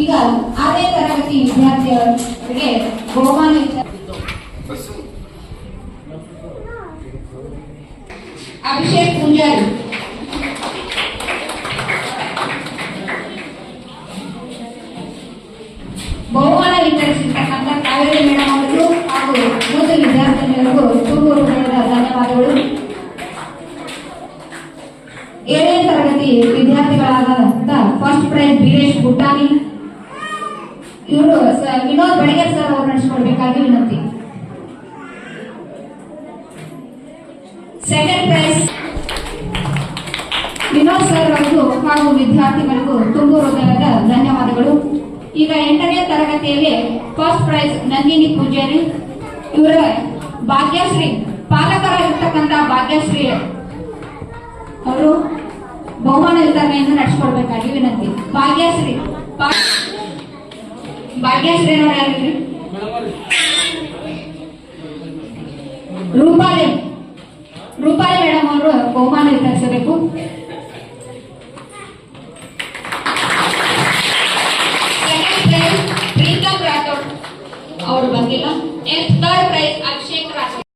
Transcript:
ಈಗ ಆರನೇ ತರಗತಿ ಬಹುಮಾನ ವಿತರಣೆ ಅಭಿಷೇಕ್ ಪೂಜಾರಿ. ಬಹುಮಾನ ವಿತರಿಸಿರ್ತಕ್ಕಂಥ ಕಾವೇರಿ ಮೇಡಮ್ ಅವರು ಹಾಗೂ ಮೂರು ವಿದ್ಯಾರ್ಥಿನಿಯರಿಗೂ ಧನ್ಯವಾದಗಳು. ಏಳನೇ ತರಗತಿ ವಿದ್ಯಾರ್ಥಿಗಳಾದಂತ ಫಸ್ಟ್ ಪ್ರೈಸ್ ವೀರೇಶ್ ಗುಟ್ಟಾನಿ ಇವರು ವಿನೋದ್ ಬಡಿಗೇರ್ ಸರ್ ಅವರು ನಡೆಸಿಕೊಡ್ಬೇಕಾಗಿ ವಿನಂತಿ. ಸೆಕೆಂಡ್ ಪ್ರೈಸ್ ವಿನೋದ್ ಸರ್ ಅವರಿಗೂ ಹಾಗೂ ವಿದ್ಯಾರ್ಥಿಗಳಿಗೂ ತುಂಬು ಹೃದಯದ ಧನ್ಯವಾದಗಳು. ಈಗ ಎಂಟನೇ ತರಗತಿಯಲ್ಲಿ ಫಸ್ಟ್ ಪ್ರೈಸ್ ನಂದಿನಿ ಪೂಜಾರಿ. ಇವರ ಭಾಗ್ಯಶ್ರೀ, ಪಾಲಕರಾಗಿರ್ತಕ್ಕಂಥ ಭಾಗ್ಯಶ್ರೀ ಅವರು. ಬಹುಮಾನ ವಿತರಣೆಯನ್ನು ನಡೆಸಿಕೊಡ್ಬೇಕಾಗಿ ವಿನಂತಿ. ಭಾಗ್ಯಶ್ರೀ. ಭಾಗ್ಯಶ್ರೀ ಅವರು ಯಾರಿದ್ರಿ? ರೂಪಾಲಿ. ರೂಪಾಲಿ ಮೇಡಮ್ ಅವರು ಬಹುಮಾನ ವಿತರಿಸಬೇಕು ಪ್ರೀತಮ್ ರಾಥೋಡ್ ಅವರು ಬಂದಿಲ್ಲ ಥರ್ಡ್ ಪ್ರೈಸ್